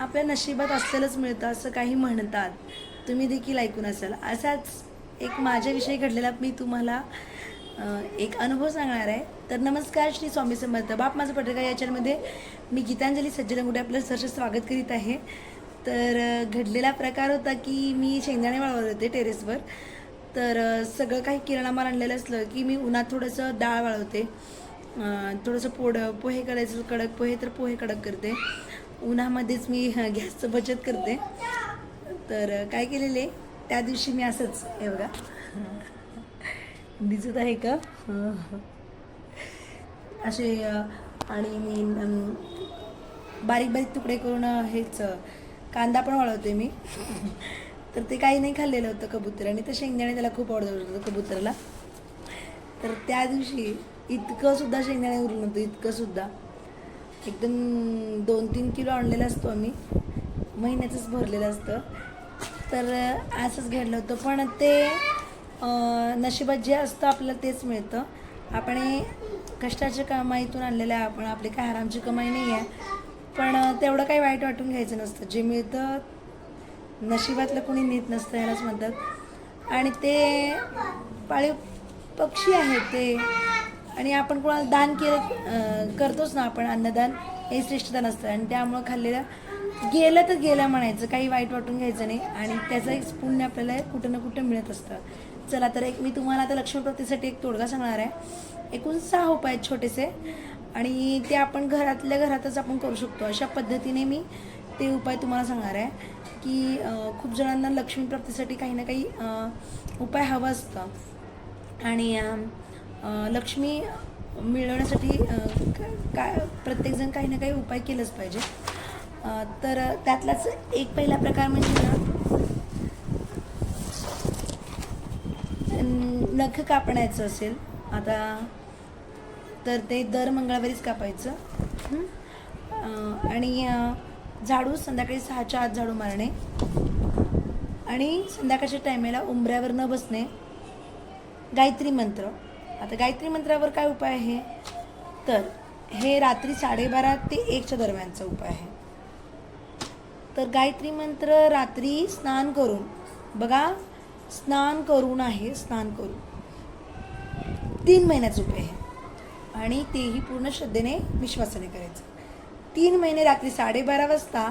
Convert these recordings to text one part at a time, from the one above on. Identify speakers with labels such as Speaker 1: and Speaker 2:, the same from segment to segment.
Speaker 1: आपल्या नशिबात असलेलंच मिळतं असं काही म्हणतात. तुम्ही देखील ऐकून असाल. असाच एक माझ्याविषयी घडलेला मी तुम्हाला एक अनुभव सांगणार आहे. तर नमस्कार श्री स्वामी समर्थ. बाप माझं पत्रकार या चॅनलमध्ये मी गीतांजली सज्जनगुडे आपलं सहर्ष स्वागत करीत आहे. तर घडलेला प्रकार होता की मी शेंगदाणे वाळवत होते टेरेसवर. तर सगळं काही किराणा माल आणलेलं असलं की मी उन्हात थोडंसं डाळ वाळवते. थोडंसं पोड पोहे करायचं कडक पोहे तर पोहे कडक करते. उन्हामध्येच मी गॅसचं बचत करते. तर काय केलेले? त्या दिवशी मी असंच हे बघा. दिसत आहे का? असे आणि मी बारीक बारीक तुकडे करून हेच कांदा पण वाळवते मी. तर ते काही नाही खाल्लेलं होतं कबूतर आणि तर शेंगदाणे त्याला खूप आवडत होतं कबूतरला. तर त्या दिवशी इतकं सुद्धा शेंगदाणे उरलं नव्हतं इतकं सुद्धा. एकदम दोन तीन किलो आणलेला असतो आम्ही. महिन्याचंच भरलेलं असतं. तर असंच घडलं होतं. पण ते नशिबात जे असतं आपल्याला तेच मिळतं. आपण कष्टाच्या कमाईतून आणलेलं आहे. आपण आपली काय आरामची कमाई नाही आहे. पण तेवढं काही वाईट वाटून घ्यायचं नसतं. जे मिळतं नशिबातलं कोणी नेत नसतं यालाच म्हणतात. आणि ते पाळीव पक्षी आहेत ते. आणि आपण कोणाला दान केलं करतोच ना आपण अन्नदान हे श्रेष्ठदान असतं. आणि त्यामुळं खाल्लेलं गेलं तर गेलं म्हणायचं काही वाईट वाटून घ्यायचं नाही. आणि त्याचं एक पुण्य आपल्याला कुठं ना कुठं मिळत असतं. चला तर एक मी तुम्हाला आता लक्ष्मीप्रतीसाठी एक तोडगा सांगणार आहे. एकूण सहा उपाय आहेत छोटेसे. आणि ते आपण घरातल्या घरातच आपण करू शकतो. अशा पद्धतीने मी ते उपाय तुम्हाला सांगणार आहे की खूप जणांना लक्ष्मीप्राप्तीसाठी काही ना काही उपाय हवं असतं. आणि लक्ष्मी मिळवण्यासाठी काय प्रत्येकजण काही ना काही उपाय केलंच पाहिजे. तर त्यातलाच एक पहिला प्रकार म्हणजे ना नख कापण्याचं असेल. आता तर ते दर मंगळवारीच कापायचं. आणि झाडू संध्याकाळी सहाच्या आत झाडू मारणे. आणि संध्याकाळच्या टायमेला उंबऱ्यावर न बसणे. गायत्री मंत्र. आता गायत्री मंत्रावर काय उपाय आहे? तर हे रात्री साडेबारा ते एकच्या दरम्यानचा उपाय आहे. तर गायत्री मंत्र रात्री स्नान करून बघा स्नान करून आहे स्नान करून. तीन महिन्याचा उपाय आहे. आणि तेही पूर्ण श्रद्धेने विश्वासाने करायचं. तीन महिने रात्री साडेबारा वाजता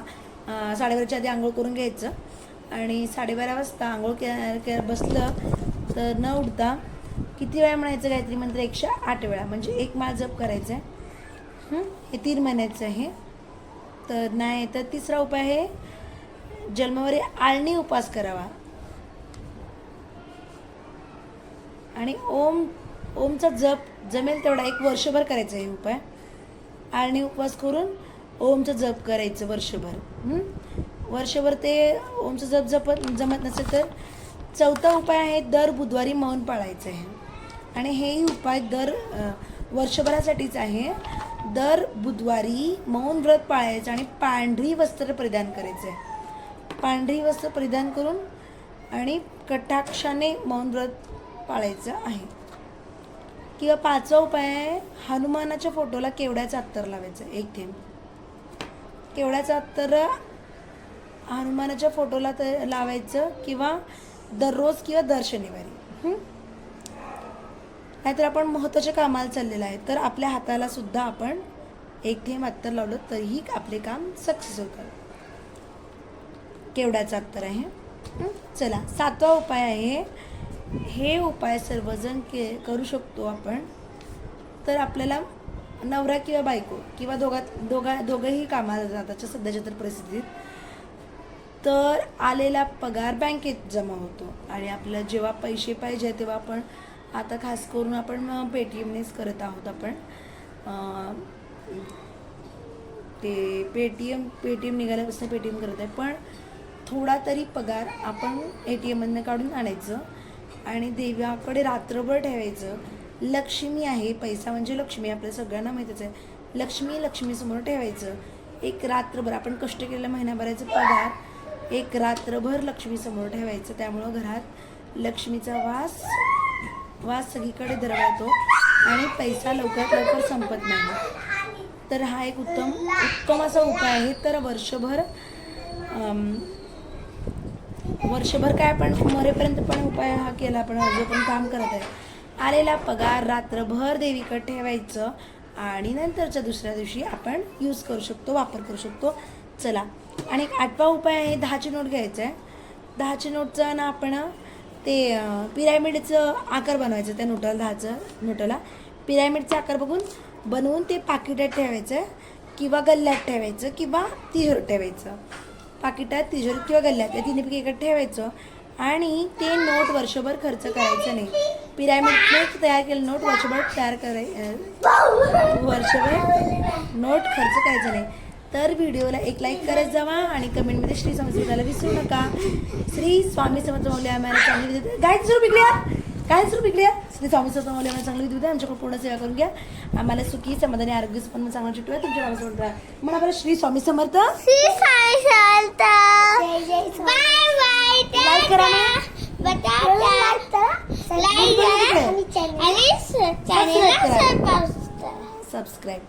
Speaker 1: साडेबाराच्या आधी आंघोळ करून घ्यायचं. आणि साडेबारा वाजता आंघोळ के बसलं तर न उठता किती वेळा म्हणायचं गायत्री मंत्र? एकशे आठ वेळा. म्हणजे एक माळ जप करायचं आहे हे तीन महिन्याचं आहे. तर नाही तर तिसरा उपाय आहे जन्मावरी आळणी उपवास करावा. आणि ओम ओमचा जप जमेल तेवढा. एक वर्षभर करायचा हे उपाय. आळणी उपवास करून ओमचं जप करायचं वर्षभर. वर्षभर ते ओमचं जप जपत जमत नसेल तर चौथा उपाय आहे दर बुधवारी मौन पाळायचं आहे. आणि हेही उपाय दर वर्षभरासाठीच आहे. दर बुधवारी मौन व्रत पाळायचं आणि पांढरी वस्त्र परिधान करायचं आहे पांढरी वस्त्र परिधान करून आणि कटाक्षाने मौन व्रत पाळायचं आहे. किंवा पाचवा उपाय आहे हनुमानाच्या फोटोला केवड्याचं अत्तर लावायचं एक थेंब. केवड्याचं अत्तर हनुमानाच्या फोटोला तर लावायचं किंवा दररोज किंवा दर शनिवारी. हं? नाहीतर आपण महत्त्वाच्या कामाला चाललेलं आहे. तर आपल्या हाताला सुद्धा आपण एक थेंब अत्तर लावलं तरीही आपले काम सक्सेस होतं केवड्याचं अत्तर आहे? चला सातवा उपाय आहे. हे उपाय सर्वजण के करू शकतो आपण. तर आपल्याला नवरा किंवा बायको किंवा दोघात दोघा दोघंही कामाला जाताच्या सध्याच्या तर परिस्थितीत. तर आलेला पगार बँकेत जमा होतो. आणि आपल्याला जेव्हा पैसे पाहिजे तेव्हा आपण आता खास करून आपण पेटीएमनेच करत आहोत आपण. ते पेटीएम पेटीएम निघाल्यापासून पेटीएम करत आहे. पण थोडा तरी पगार आपण ए टी एममधनं काढून आणायचं आणि देवाकडे रात्रभर ठेवायचं. लक्ष्मी आहे पैसा म्हणजे लक्ष्मी आपल्या सगळ्यांना माहितीच आहे. लक्ष्मी लक्ष्मीसमोर ठेवायचं. एक रात्रभर आपण कष्ट केलेल्या महिन्याभराचं पगार एक रात्रभर लक्ष्मीसमोर ठेवायचं. त्यामुळं घरात लक्ष्मीचा वास वास सगळीकडे दरवळतो आणि पैसा लवकरात लवकर संपत नाही. तर हा एक उत्तम उत्तम असा उपाय आहे. तर वर्षभर वर्षभर काय आपण मरेपर्यंत पण उपाय हा केला आपण जो पण काम करत आहे. आलेला पगार रात्रभर देवीकडे ठेवायचं आणि नंतरच्या दुसऱ्या दिवशी आपण यूज करू शकतो वापर करू शकतो. चला. आणि एक आठवा उपाय आहे दहाची नोट घ्यायचं आहे दहाची नोटचं ना आपण ते अं, पिरॅमिडचं आकार बनवायचं त्या नोटाला दहाचं नोटाला. पिरॅमिडचा आकार बघून बनवून ते पाकिटात ठेवायचं आहे किंवा गल्ल्यात ठेवायचं किंवा तिजोरीत ठेवायचं. पाकिटात तिजोरीत किंवा गल्ल्यात या तिन्हीपैकी एकात ठेवायचं. आणि ते नोट वर्षभर खर्च करायचं नाही. पिरॅमिडने तयार केलं नोट वर्षभर तयार कराय वर्षभर नोट खर्च करायचं नाही. तर व्हिडिओला एक लाईक करत जावा आणि कमेंटमध्ये श्री स्वामी समजायला विसरू नका. श्री स्वामी मौल्या आम्हाला चांगली विद्या काय सुरू पिकल्या काय सुरू पिकल्या श्री स्वामी समर्थ मौल्या आम्हाला चांगली विद्या आमच्याकडे पूर्ण सेवा करून घ्या. आम्हाला सुखी समाधानी आरोग्य पण चांगलं चिटूया तुमच्या नावाचं म्हणता म्हणा बरं Shri Swami Samarth.
Speaker 2: Shri Sai Shanta bye bye
Speaker 1: like करा सबस्क्राईब